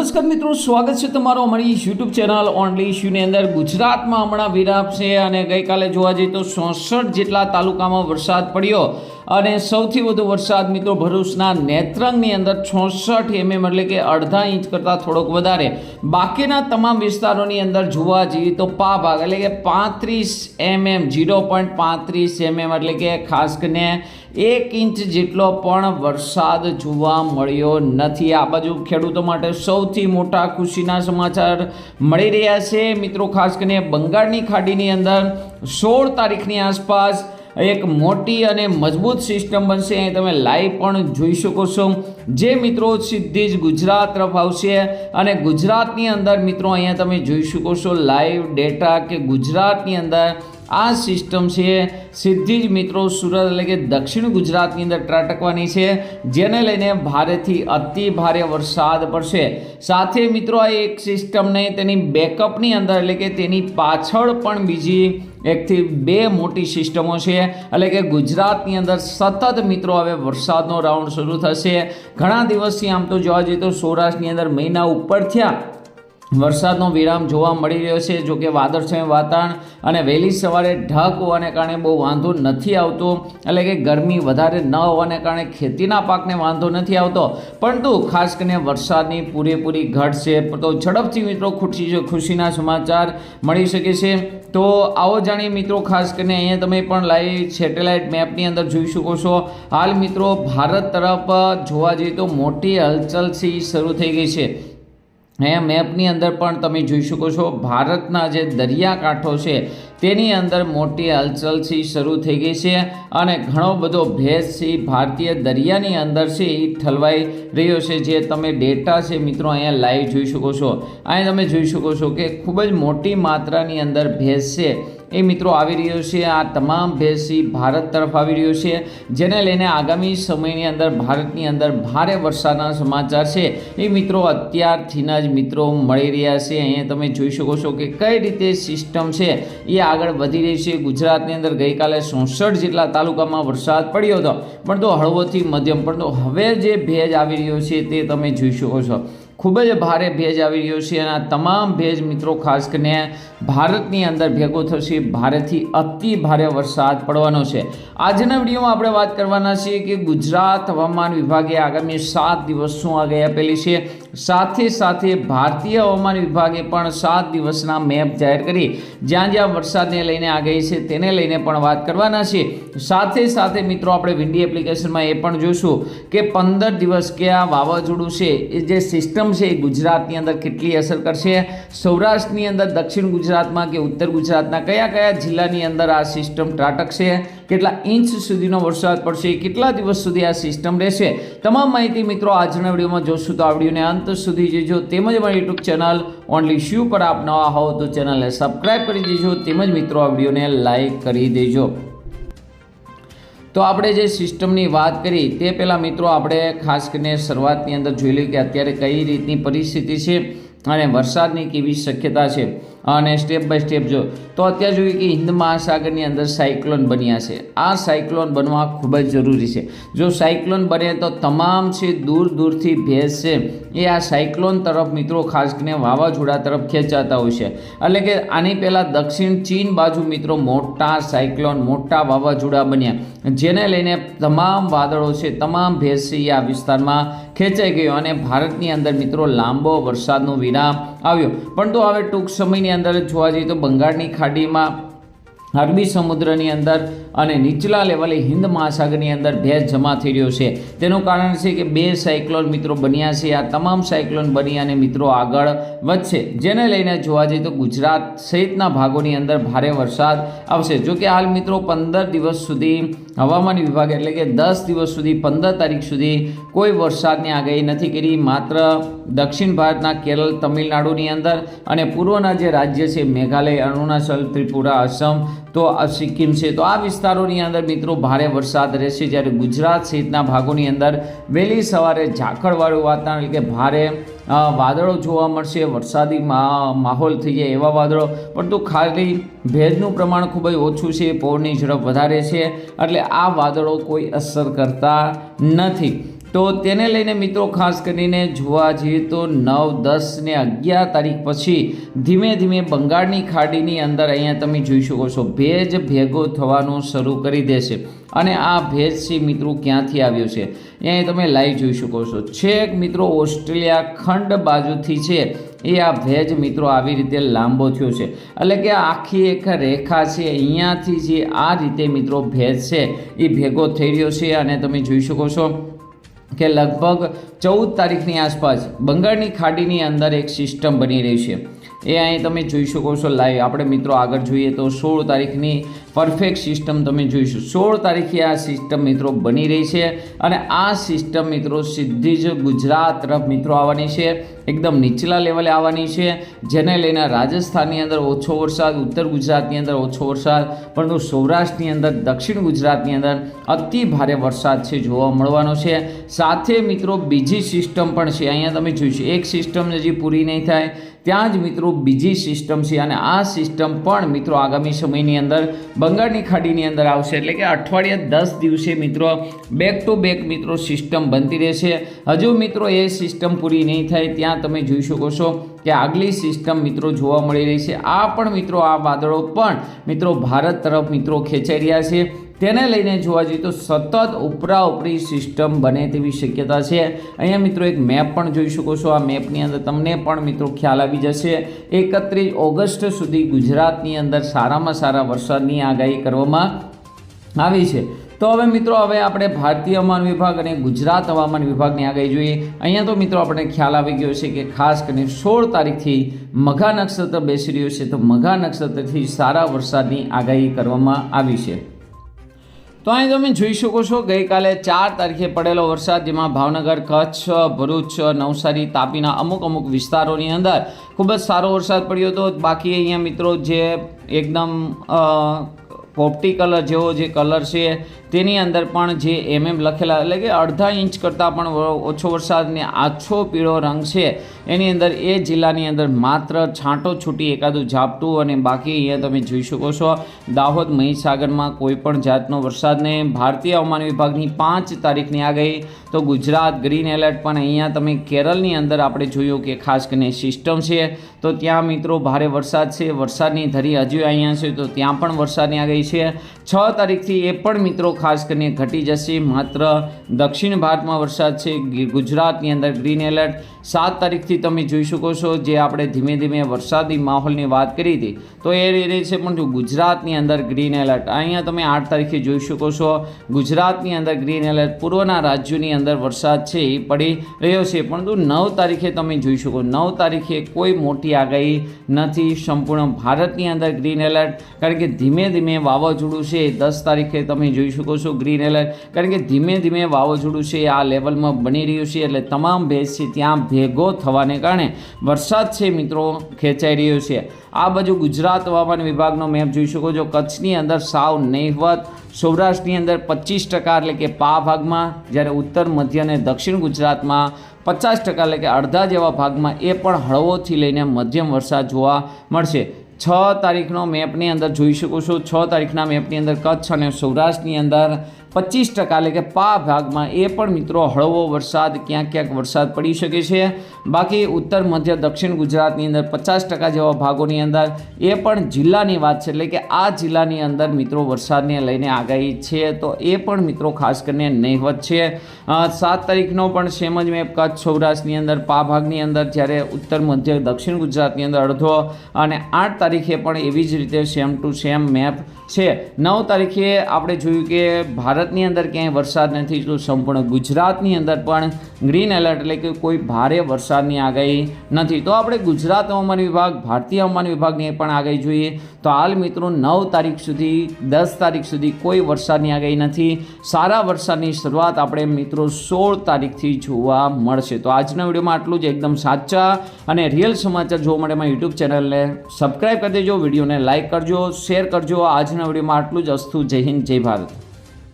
નમસ્કાર મિત્રો, સ્વાગત છે તમારો અમારી યુટ્યુબ ચેનલ ઓનલી ઇશ્યુની અંદર. ગુજરાતમાં હમણાં વિરાપ છે અને ગઈકાલે જોવા જઈએ તો ચોસઠ જેટલા તાલુકામાં વરસાદ પડ્યો અને સૌથી વધુ વરસાદ મિત્રો ભરૂચના નેત્રંગની અંદર છોસઠ એમએમ એટલે કે અડધા ઇંચ કરતાં થોડોક વધારે. બાકીના તમામ વિસ્તારોની અંદર જોવા જઈએ તો પા ભાગ એટલે કે પાંત્રીસ એમએમ જીરો પોઈન્ટ પાંત્રીસ એમએમ એટલે કે ખાસ કરીને એક ઇંચ જેટલો પણ વરસાદ જોવા મળ્યો નથી. આ બાજુ ખેડૂતો માટે સૌથી મોટા ખુશીના સમાચાર મળી રહ્યા છે. મિત્રો, ખાસ કરીને બંગાળની ખાડીની અંદર સોળ તારીખની આસપાસ એક મોટી અને મજબૂત સિસ્ટમ બનશે. અહીં તમે લાઈવ પણ જોઈ શકો છો. જે મિત્રો સીધી જ ગુજરાત તરફ આવશે અને ગુજરાતની અંદર મિત્રો અહીંયા તમે જોઈ શકો છો લાઈવ ડેટા કે ગુજરાતની અંદર આ સિસ્ટમ છે સીધી જ મિત્રો સુરત એટલે કે દક્ષિણ ગુજરાતની અંદર ત્રાટકવાની છે, જેને લઈને ભારેથી અતિ ભારે વરસાદ પડશે. સાથે મિત્રો આ એક સિસ્ટમ નહીં તેની બેકઅપની અંદર એટલે કે તેની પાછળ પણ બીજી એકથી બે મોટી સિસ્ટમો છે. એટલે કે ગુજરાતની અંદર સતત મિત્રો હવે વરસાદનો રાઉન્ડ શરૂ થશે. ઘણા દિવસથી આમ તો જોવા જઈએ તો સૌરાષ્ટ્રની અંદર મહિના ઉપર થયા. વરસાદનો વિરામ જોવા મળી રહ્યો છે. જોકે વાદળછાયું વાતાવરણ અને વહેલી સવારે ઢક હોવાને કારણે બહુ વાંધો નથી આવતો. એટલે કે ગરમી વધારે ન હોવાને કારણે ખેતીના પાકને વાંધો નથી આવતો. પરંતુ ખાસ કરીને વરસાદની પૂરેપૂરી ઘટ છે. તો ઝડપથી મિત્રો ખુશી ખુશીના સમાચાર મળી શકે છે. તો આવો જાણીએ મિત્રો ખાસ કરીને અહીંયા તમે પણ લાઈવ સેટેલાઇટ મેપની અંદર જોઈ શકો છો. હાલ મિત્રો ભારત તરફ જોવા જઈએ તો મોટી હલચલથી શરૂ થઈ ગઈ છે. અહીંયા મેપની અંદર પણ તમે જોઈ શકો છો, ભારતના જે દરિયાકાંઠો છે, તેની અંદર મોટી હલચલથી શરૂ થઈ ગઈ છે અને ઘણો બધો ભેદ છે ભારતીય દરિયાની અંદર છે એ ઠલવાઈ રહ્યો છે, જે તમે ડેટા છે મિત્રો અહીંયા લાઈવ જોઈ શકો છો. અહીંયા તમે જોઈ શકો છો કે ખૂબ જ મોટી માત્રાની અંદર ભેજ છે એ મિત્રો આવી રહ્યો છે આ તમામ ભેજથી ભારત તરફ આવી રહ્યો છે, જેને લઈને આગામી સમયની અંદર ભારતની અંદર ભારે વરસાદના સમાચાર છે. એ મિત્રો અત્યારથીના જ મિત્રો મળી રહ્યા છે. અહીંયા તમે જોઈ શકો છો કે કઈ રીતે સિસ્ટમ છે એ આગળ વધી રહી છે. ગુજરાતની અંદર ગઈકાલે ચોસઠ જેટલા તાલુકામાં વરસાદ પડ્યો હતો, પણ તો હળવોથી મધ્યમ, પણ તો હવે જે ભેજ આવી રહ્યો છે તે તમે જોઈ શકો છો. ખૂબ જ ભારે ભેજ આવી રહ્યો છે અને આ તમામ ભેજ મિત્રો, ખાસ કરીને ભારતની અંદર ભેગો થશે. ભારેથી અતિ ભારે વરસાદ પડવાનો છે. આજના વિડીયોમાં આપણે વાત કરવાના છીએ કે ગુજરાત હવામાન વિભાગે આગામી સાત દિવસ શું આગાહી આપેલી છે. સાથે સાથે ભારતીય હવામાન વિભાગે પણ સાત દિવસના મેપ જાહેર કરી. જ્યાં જ્યાં વરસાદને લઈને આગાહી છે તેને લઈને પણ વાત કરવાના છે સાથે સાથે મિત્રો, આપણે વિન્ડી એપ્લિકેશનમાં એ પણ જોઈશું કે પંદર દિવસ કે આ વાવાઝોડું છે, એ જે સિસ્ટમ છે એ ગુજરાતની અંદર કેટલી અસર કરશે? સૌરાષ્ટ્રની અંદર, દક્ષિણ ગુજરાતમાં કે ઉત્તર ગુજરાતના કયા કયા જિલ્લાની અંદર આ સિસ્ટમ ત્રાટકશે? કેટલા ઇંચ સુધીનો વરસાદ પડશે? કેટલા દિવસ સુધી આ સિસ્ટમ રહેશે? તમામ માહિતી મિત્રો આજના વિડીયોમાં જોશું. તો આ વિડીયોને અંત સુધી જોજો. તેમજ મારી યુટ્યુબ ચેનલ ઓનલી શ્યુ પર આપ નવા હોવ તો ચેનલને સબસ્ક્રાઈબ કરી દેજો. તેમજ મિત્રો, આ વિડીયોને લાઇક કરી દેજો. તો આપણે જે સિસ્ટમની વાત કરી, તે પહેલાં મિત્રો આપણે ખાસ કરીને શરૂઆતની અંદર જોઈ લઈએ કે અત્યારે કઈ રીતની પરિસ્થિતિ છે. અને વરસાદની કેવી શક્યતા છે? અને સ્ટેપ બાય સ્ટેપ જો, તો અત્યારે જોઈએ કે હિન્દ મહાસાગરની અંદર સાયક્લોન બન્યા છે. આ સાયક્લોન બનવા ખૂબ જ જરૂરી છે. જો સાયક્લોન બને તો તમામ છે દૂર દૂરથી ભેજ છે. એ આ સાયક્લોન તરફ મિત્રો ખાસ કરીને વાવાઝોડા તરફ ખેંચાતા હોય છે. એટલે કે આની પહેલાં દક્ષિણ ચીન બાજુ મિત્રો મોટા સાયક્લોન, મોટા વાવાઝોડા બન્યા. જેને લઈને તમામ વાદળો છે, તમામ ભેજ છે એ આ વિસ્તારમાં ખેંચાઈ ગયો અને ભારતની અંદર મિત્રો લાંબો વરસાદનો વિરામ આવ્યો. પણ તો હવે ટૂંક સમયની અંદર જોવા જઈએ તો બંગાળની ખાડીમાં અરબી સમુદ્રની અંદર અને નીચલા લેવલે હિન્દ મહાસાગરની અંદર ભેજ જમા થઈ રહ્યો છે. તેનું કારણ છે કે બે સાયક્લોન મિત્રો બન્યા છે. આ તમામ સાયક્લોન બની અને મિત્રો આગળ વધશે. જેને લઈને જોવા જઈએ તો ગુજરાત સહિતના ભાગોની અંદર ભારે વરસાદ આવશે. જો કે હાલ મિત્રો પંદર દિવસ સુધી હવામાન વિભાગ એટલે કે દસ દિવસ સુધી પંદર તારીખ સુધી કોઈ વરસાદની આગાહી નથી કરી. માત્ર દક્ષિણ ભારતના કેરળ, તમિલનાડુની અંદર અને પૂર્વના જે રાજ્ય છે મેઘાલય, અરુણાચલ, ત્રિપુરા અસમ તો આ સિક્કિમ છે. તો આ વિસ્તારોની અંદર મિત્રો ભારે વરસાદ રહેશે જ્યારે ગુજરાત સહિતના ભાગોની અંદર વહેલી સવારે ઝાકળવાળું વાતાવરણ, એટલે કે ભારે વાદળો જોવા મળશે. વરસાદી માહોલ થઈ જાય એવા વાદળો. પરંતુ ખાલી ભેજનું પ્રમાણ ખૂબ જ ઓછું છે. પવનની ઝડપ વધારે છે. એટલે આ વાદળો કોઈ અસર કરતા નથી. તો તેને લઈને મિત્રો ખાસ કરીને જોવા જઈએ તો નવ, દસ ને અગિયાર તારીખ પછી ધીમે ધીમે બંગાળની ખાડીની અંદર અહીંયા તમે જોઈ શકો છો ભેજ ભેગો થવાનું શરૂ કરી દેશે. અને આ ભેજ છે મિત્રો ક્યાંથી આવ્યો છે? અહીંયા તમે લાઈવ જોઈ શકો છો. છેક મિત્રો ઓસ્ટ્રેલિયા ખંડ બાજુથી છે. એ આ ભેજ મિત્રો આવી રીતે લાંબો થયો છે. એટલે કે આખી એક રેખા છે. અહીંયાથી જે આ રીતે મિત્રો ભેજ છે એ ભેગો થઈ રહ્યો છે. અને તમે જોઈ શકો છો કે લગભગ ચૌદ તારીખની આસપાસ બંગાળની ખાડીની અંદર એક સિસ્ટમ બની રહી છે. એ અહીં તમે જોઈ શકો છો લાઈવ આપણે મિત્રો આગળ જોઈએ તો સોળ તારીખની પરફેક્ટ સિસ્ટમ તમે જોઈશું. સોળ તારીખે આ સિસ્ટમ મિત્રો બની રહી છે અને આ સિસ્ટમ મિત્રો સીધી જ ગુજરાત તરફ મિત્રો આવવાની છે. એકદમ નીચલા લેવલે આવવાની છે. જેને લઈને રાજસ્થાનની અંદર ઓછો વરસાદ, ઉત્તર ગુજરાતની અંદર ઓછો વરસાદ, પરંતુ સૌરાષ્ટ્રની અંદર, દક્ષિણ ગુજરાતની અંદર અતિ ભારે વરસાદ છે જોવા મળવાનો છે. સાથે મિત્રો બીજી સિસ્ટમ પણ છે. અહીંયા તમે જોઈશું એક સિસ્ટમ હજી પૂરી નહીં થાય. ત્યાં જ મિત્રો બીજી સિસ્ટમ છે અને આ સિસ્ટમ પણ મિત્રો આગામી સમયની અંદર બંગાળની ખાડીની અંદર આવશે. એટલે કે અઠવાડિયે દસ દિવસે મિત્રો બેક ટુ બેક મિત્રો સિસ્ટમ બનતી રહેશે. હજુ મિત્રો એ સિસ્ટમ પૂરી નહીં થાય. ત્યાં તમે જોઈ શકો છો કે આગલી સિસ્ટમ મિત્રો જોવા મળી રહી છે. આ પણ મિત્રો આ વાદળો પણ મિત્રો ભારત તરફ મિત્રો ખેંચાઈ રહ્યા છે. તેને લઈને જોવા જઈએ તો સતત ઉપરા ઉપરી સિસ્ટમ બને તેવી શક્યતા છે. અહીંયા મિત્રો એક મેપ પણ જોઈ શકો છો. આ મેપની અંદર તમને પણ મિત્રો ખ્યાલ આવી જશે. એકત્રીસ ઓગસ્ટ સુધી ગુજરાતની અંદર સારામાં સારા વરસાદની આગાહી કરવામાં આવી છે. તો હવે મિત્રો, હવે આપણે ભારતીય હવામાન વિભાગ અને ગુજરાત હવામાન વિભાગની આગાહી જોઈએ. અહીંયા તો મિત્રો આપણે ખ્યાલ આવી ગયો છે કે ખાસ કરીને સોળ તારીખથી મઘા નક્ષત્ર બેસી રહ્યો છે. તો મઘા નક્ષત્રથી સારા વરસાદની આગાહી કરવામાં આવી છે. તો અહીં તમે જોઈ શકો છો, ગઈકાલે ચાર તારીખે પડેલો વરસાદ, જેમાં ભાવનગર, કચ્છ, ભરૂચ, નવસારી, તાપીના અમુક અમુક વિસ્તારોની અંદર ખૂબ જ સારો વરસાદ પડ્યો હતો. બાકી અહીંયા મિત્રો જે એકદમ પોપટી કલર જેવો જે કલર છે, તેની અંદર પણ જે એમએમ લખેલા, એટલે કે અડધા ઇંચ કરતાં પણ ઓછો વરસાદને આછો પીળો રંગ છે. એની અંદર એ જિલ્લાની અંદર માત્ર છાંટો છૂટી એકાદું ઝાપટું અને બાકી અહીંયા તમે જોઈ શકો છો, દાહોદ મહીસાગરમાં કોઈ પણ જાતનો વરસાદ નહીં ભારતીય હવામાન વિભાગની પાંચ તારીખની આગાહી તો ગુજરાત ગ્રીન એલર્ટ પણ અહીંયા તમે કેરળની અંદર આપણે જોયું કે ખાસ કરીને સિસ્ટમ છે. તો ત્યાં મિત્રો ભારે વરસાદ છે, વરસાદની ધરી હજુ અહીંયા છે, તો ત્યાં પણ વરસાદની આગાહી છે. છ તારીખથી એ પણ મિત્રો ખાસ કરીને ઘટી જશે. માત્ર દક્ષિણ ભારતમાં વરસાદ છે. ગુજરાતની અંદર ગ્રીન એલર્ટ સાત તારીખથી તમે જોઈ શકો છો જે આપણે ધીમે ધીમે વરસાદી માહોલની વાત કરી હતી, તો એ રહે છે પણ ગુજરાતની અંદર ગ્રીન એલર્ટ અહીંયા તમે આઠ તારીખે જોઈ શકો છો. ગુજરાતની અંદર ગ્રીન એલર્ટ પૂર્વના રાજ્યોની અંદર વરસાદ છે એ પડી રહ્યો છે. પરંતુ નવ તારીખે તમે જોઈ શકો, નવ તારીખે કોઈ મોટી આગાહી નથી. સંપૂર્ણ ભારતની અંદર ગ્રીન એલર્ટ કારણ કે ધીમે ધીમે વાવાઝોડું છે, દસ તારીખે તમે જોઈ શકો છો ગ્રીન એલર્ટ કારણ કે ધીમે ધીમે વાવાઝોડું છે, આ લેવલમાં બની રહ્યું છે, એટલે તમામ ભેજ છે ત્યાં ભેગો થવાને કારણે વરસાદ છે મિત્રો, ખેંચાઈ રહ્યો છે. આ બાજુ ગુજરાત હવામાન વિભાગનો મેપ જોઈ શકો છો. કચ્છની અંદર સાવ નહીવત, સૌરાષ્ટ્રની અંદર પચીસ ટકા એટલે કે પા ભાગમાં, જ્યારે ઉત્તર, મધ્ય અને દક્ષિણ ગુજરાતમાં પચાસ ટકા એટલે કે અડધા જેવા ભાગમાં એ પણ હળવોથી લઈને મધ્યમ વરસાદ જોવા મળશે. છ તારીખનો મેપની અંદર જોઈ શકો છો. છ તારીખના મેપની અંદર કચ્છ અને સૌરાષ્ટ્રની અંદર પચીસ ટકા એટલે કે પા ભાગમાં એ પણ મિત્રો હળવો વરસાદ, ક્યાંક ક્યાંક વરસાદ પડી શકે છે. બાકી ઉત્તર, મધ્ય, દક્ષિણ ગુજરાતની અંદર પચાસ ટકા જેવા ભાગોની અંદર એ પણ જિલ્લાની વાત છે. એટલે કે આ જિલ્લાની અંદર મિત્રો વરસાદને લઈને આગાહી છે, તો એ પણ મિત્રો ખાસ કરીને નહીવત છે. સાત તારીખનો પણ સેમ જ મેપ કચ્છ, સૌરાષ્ટ્રની અંદર પા ભાગની અંદર જ્યારે ઉત્તર, મધ્ય, દક્ષિણ ગુજરાતની અંદર અડધો અને આઠ તારીખે પણ એવી જ રીતે સેમ ટુ સેમ મેપ છે. નવ તારીખે આપણે જોયું કે ભારતની અંદર ક્યાંય વરસાદ નથી તો સંપૂર્ણ ગુજરાતની અંદર પણ ગ્રીન એલર્ટ એટલે કે કોઈ ભારે વરસાદની આગાહી નથી. તો આપણે ગુજરાત હવામાન વિભાગ, ભારતીય હવામાન વિભાગની પણ આગાહી જોઈએ. તો હાલ મિત્રો નવ તારીખ સુધી, દસ તારીખ સુધી કોઈ વરસાદની આગાહી નથી. સારા વરસાદની શરૂઆત આપણે મિત્રો સોળ તારીખથી જોવા મળશે. તો આજના વિડીયોમાં આટલું જ. એકદમ સાચા અને રિયલ સમાચાર જોવા માટે મારી યુટ્યુબ ચેનલને સબસ્ક્રાઈબ કરી દેજો, વિડીયોને લાઇક કરજો શેર કરજો. આજના વિડીયોમાં આટલું જ. અસ્તુ જય હિન્દ, જય ભારત.